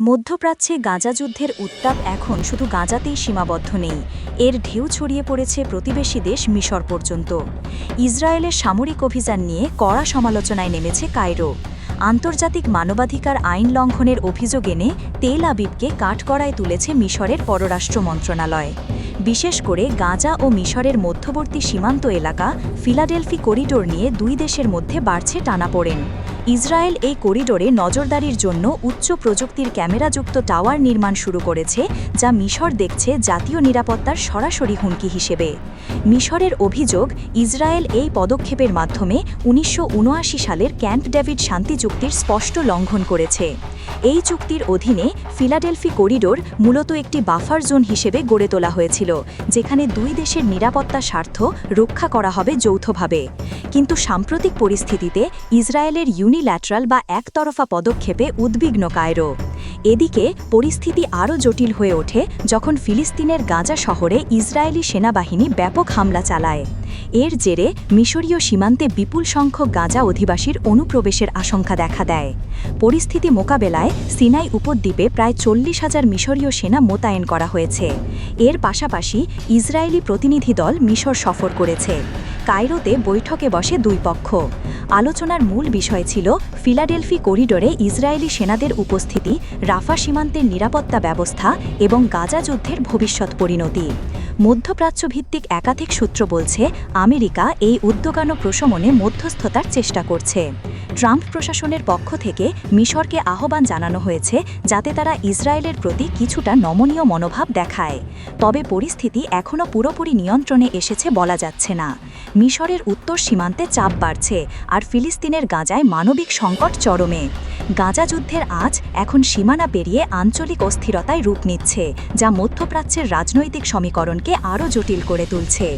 মধ্যপ্রাচ্যে গাজা যুদ্ধের উত্তাপ এখন শুধু গাজাতেই সীমাবদ্ধ নেই। এর ঢেউ ছড়িয়ে পড়েছে প্রতিবেশী দেশ মিশর পর্যন্ত। ইসরায়েলের সামরিক অভিযান নিয়ে কড়া সমালোচনায় নেমেছে কায়রো। আন্তর্জাতিক মানবাধিকার আইন লঙ্ঘনের অভিযোগ এনে তেল আবিবকে কাঠকড়ায় তুলেছে মিশরের পররাষ্ট্র মন্ত্রণালয়। বিশেষ করে গাজা ও মিশরের মধ্যবর্তী সীমান্ত এলাকা ফিলাডেলফি করিডোর নিয়ে দুই দেশের মধ্যে বাড়ছে টানাপোড়েন। ইসরায়েল এই করিডোরে নজরদারির জন্য উচ্চ প্রযুক্তির ক্যামেরাযুক্ত টাওয়ার নির্মাণ শুরু করেছে, যা মিশর দেখছে জাতীয় নিরাপত্তার সরাসরি হুমকি হিসেবে। মিশরের অভিযোগ, ইসরায়েল এই পদক্ষেপের মাধ্যমে উনিশশো উনআশি সালের ক্যাম্প ডেভিড শান্তি চুক্তির স্পষ্ট লঙ্ঘন করেছে। এই চুক্তির অধীনে ফিলাডেলফি করিডোর মূলত একটি বাফার জোন হিসেবে গড়ে তোলা হয়েছিল, যেখানে দুই দেশের নিরাপত্তা স্বার্থ রক্ষা করা হবে যৌথভাবে। কিন্তু সাম্প্রতিক পরিস্থিতিতে ইসরায়েলের ইউনিল্যাটারাল বা একতরফা পদক্ষেপে উদ্বিগ্ন কায়রো। এদিকে পরিস্থিতি আরও জটিল হয়ে ওঠে যখন ফিলিস্তিনের গাজা শহরে ইসরায়েলি সেনাবাহিনী ব্যাপক হামলা চালায়। এর জেরে মিশরীয় সীমান্তে বিপুল সংখ্যক গাজা অধিবাসীর অনুপ্রবেশের আশঙ্কা দেখা দেয়। পরিস্থিতি মোকাবেলায় সিনাই উপদ্বীপে প্রায় চল্লিশ হাজার মিশরীয় সেনা মোতায়েন করা হয়েছে। এর পাশাপাশি ইসরায়েলি প্রতিনিধি দল মিশর সফর করেছে। কায়রোতে বৈঠকে বসে দুই পক্ষ। আলোচনার মূল বিষয় ছিল ফিলাডেলফি করিডোরে ইসরায়েলি সেনাদের উপস্থিতি, রাফা সীমান্তের নিরাপত্তা ব্যবস্থা এবং গাজা যুদ্ধের ভবিষ্যৎ পরিণতি। মধ্যপ্রাচ্যভিত্তিক একাধিক সূত্র বলছে, আমেরিকা এই উদ্যোগানো প্রশমনে মধ্যস্থতার চেষ্টা করছে। ট্রাম্প প্রশাসনের পক্ষ থেকে মিশরকে আহ্বান জানানো হয়েছে যাতে তারা ইসরায়েলের প্রতি কিছুটা নমনীয় মনোভাব দেখায়। তবে পরিস্থিতি এখনও পুরোপুরি নিয়ন্ত্রণে এসেছে বলা যাচ্ছে না। মিশরের উত্তর সীমান্তে চাপ বাড়ছে আর ফিলিস্তিনের গাজায় মানবিক সংকট চরমে। গাজা যুদ্ধের আজ এখন সীমানা পেরিয়ে আঞ্চলিক অস্থিরতায় রূপ নিচ্ছে, যা মধ্যপ্রাচ্যের রাজনৈতিক সমীকরণকে আরও জটিল করে তুলছে।